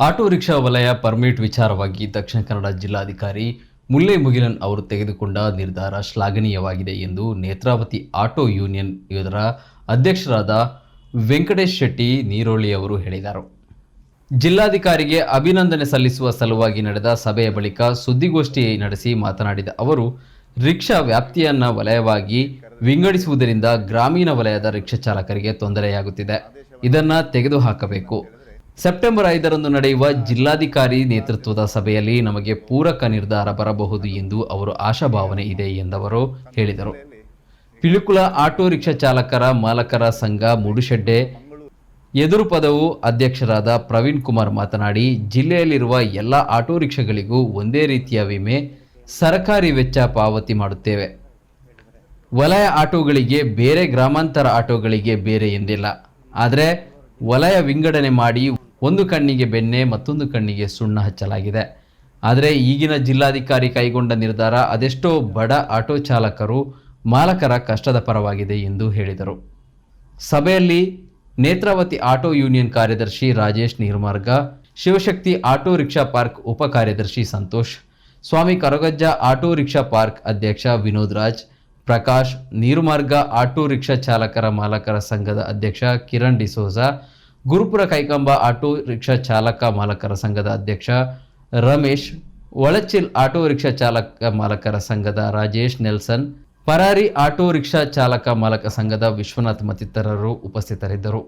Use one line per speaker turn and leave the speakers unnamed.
Auto rickshaw ವಲಯ permit ವಿಚಾರವಾಗಿ ದಕ್ಷಿಣ ಕನ್ನಡ ಜಿಲ್ಲಾಧಿಕಾರಿ ಮುಲ್ಲೆ ಮುಗಿಲನ್ ಅವರು ತೆಗೆದುಕೊಂಡ ನಿರ್ಧಾರ ಶ್ಲಾಘನೀಯವಾಗಿದೆ ಎಂದು ನೇತ್ರಾವತಿ ಆಟೋ ಯೂನಿಯನ್ ಇದರ ಅಧ್ಯಕ್ಷರಾದ ವೆಂಕಟೇಶ್ ಶೆಟ್ಟಿ ನೀರೋಳಿ ಅವರು ಹೇಳಿದರು. ಜಿಲ್ಲಾಧಿಕಾರಿಗೆ ಅಭಿನಂದನೆ ಸಲ್ಲಿಸುವ ಸಲುವಾಗಿ ನಡೆದ ಸಭೆಯ ಬಳಿಕ ಸುದ್ದಿಗೋಷ್ಠಿ ನಡೆಸಿ ಮಾತನಾಡಿದ ಅವರು, ರಿಕ್ಷಾ ವ್ಯಾಪ್ತಿಯನ್ನ ವಲಯವಾಗಿ ವಿಂಗಡಿಸುವುದರಿಂದ ಗ್ರಾಮೀಣ ವಲಯದ ರಿಕ್ಷಾ ಚಾಲಕರಿಗೆ ತೊಂದರೆಯಾಗುತ್ತಿದೆ. ಇದನ್ನ ತೆಗೆದುಹಾಕಬೇಕು. ಸೆಪ್ಟೆಂಬರ್ ಐದರಂದು ನಡೆಯುವ ಜಿಲ್ಲಾಧಿಕಾರಿ ನೇತೃತ್ವದ ಸಭೆಯಲ್ಲಿ ನಮಗೆ ಪೂರಕ ನಿರ್ಧಾರ ಬರಬಹುದು ಎಂದು ಅವರು ಆಶಾಭಾವನೆ ಇದೆ ಎಂದವರು ಹೇಳಿದರು. ಪಿಳುಕುಳ ಆಟೋ ರಿಕ್ಷಾ ಚಾಲಕರ ಮಾಲಕರ ಸಂಘ ಮುಡುಶೆಡ್ಡೆ ಎದುರು ಪದವು ಅಧ್ಯಕ್ಷರಾದ ಪ್ರವೀಣ್ ಕುಮಾರ್ ಮಾತನಾಡಿ, ಜಿಲ್ಲೆಯಲ್ಲಿರುವ ಎಲ್ಲ ಆಟೋ ರಿಕ್ಷಾಗಳಿಗೂ ಒಂದೇ ರೀತಿಯ ವಿಮೆ, ಸರ್ಕಾರಿ ವೆಚ್ಚ ಪಾವತಿ ಮಾಡುತ್ತೇವೆ. ವಲಯ ಆಟೋಗಳಿಗೆ ಬೇರೆ ಗ್ರಾಮಾಂತರ ಆಟೋಗಳಿಗೆ ಬೇರೆ ಎಂದಿಲ್ಲ. ಆದರೆ ವಲಯ ವಿಂಗಡಣೆ ಮಾಡಿ ಒಂದು ಕಣ್ಣಿಗೆ ಬೆಣ್ಣೆ, ಮತ್ತೊಂದು ಕಣ್ಣಿಗೆ ಸುಣ್ಣ ಹಚ್ಚಲಾಗಿದೆ. ಆದರೆ ಈಗಿನ ಜಿಲ್ಲಾಧಿಕಾರಿ ಕೈಗೊಂಡ ನಿರ್ಧಾರ ಅದೆಷ್ಟೋ ಬಡ ಆಟೋ ಚಾಲಕರು ಮಾಲಕರ ಕಷ್ಟದ ಪರವಾಗಿದೆ ಎಂದು ಹೇಳಿದರು. ಸಭೆಯಲ್ಲಿ ನೇತ್ರಾವತಿ ಆಟೋ ಯೂನಿಯನ್ ಕಾರ್ಯದರ್ಶಿ Rajesh Nirmarga, Shivashakti auto rickshaw park ಉಪ ಕಾರ್ಯದರ್ಶಿ Santosh, Swami Karagajja auto rickshaw park ಅಧ್ಯಕ್ಷ ವಿನೋದ್ ರಾಜ್, ಪ್ರಕಾಶ್, ನೀರುಮಾರ್ಗ ಆಟೋ ರಿಕ್ಷಾ ಚಾಲಕರ ಮಾಲಕರ ಸಂಘದ ಅಧ್ಯಕ್ಷ ಕಿರಣ್ ಡಿಸೋಜಾ ಗುರುಪುರ ಕೈಕಂಬ ಆಟೋ ರಿಕ್ಷಾ ಚಾಲಕ ಮಾಲಕರ ಸಂಘದ ಅಧ್ಯಕ್ಷ ರಮೇಶ್, ಒಳಚಿಲ್ ಆಟೋ ರಿಕ್ಷಾ ಚಾಲಕ ಮಾಲಕರ ಸಂಘದ Rajesh Nelson, Parari auto rickshaw ಚಾಲಕ ಮಾಲಕ ಸಂಘದ ವಿಶ್ವನಾಥ್ ಮತ್ತಿತರರು ಉಪಸ್ಥಿತರಿದ್ದರು.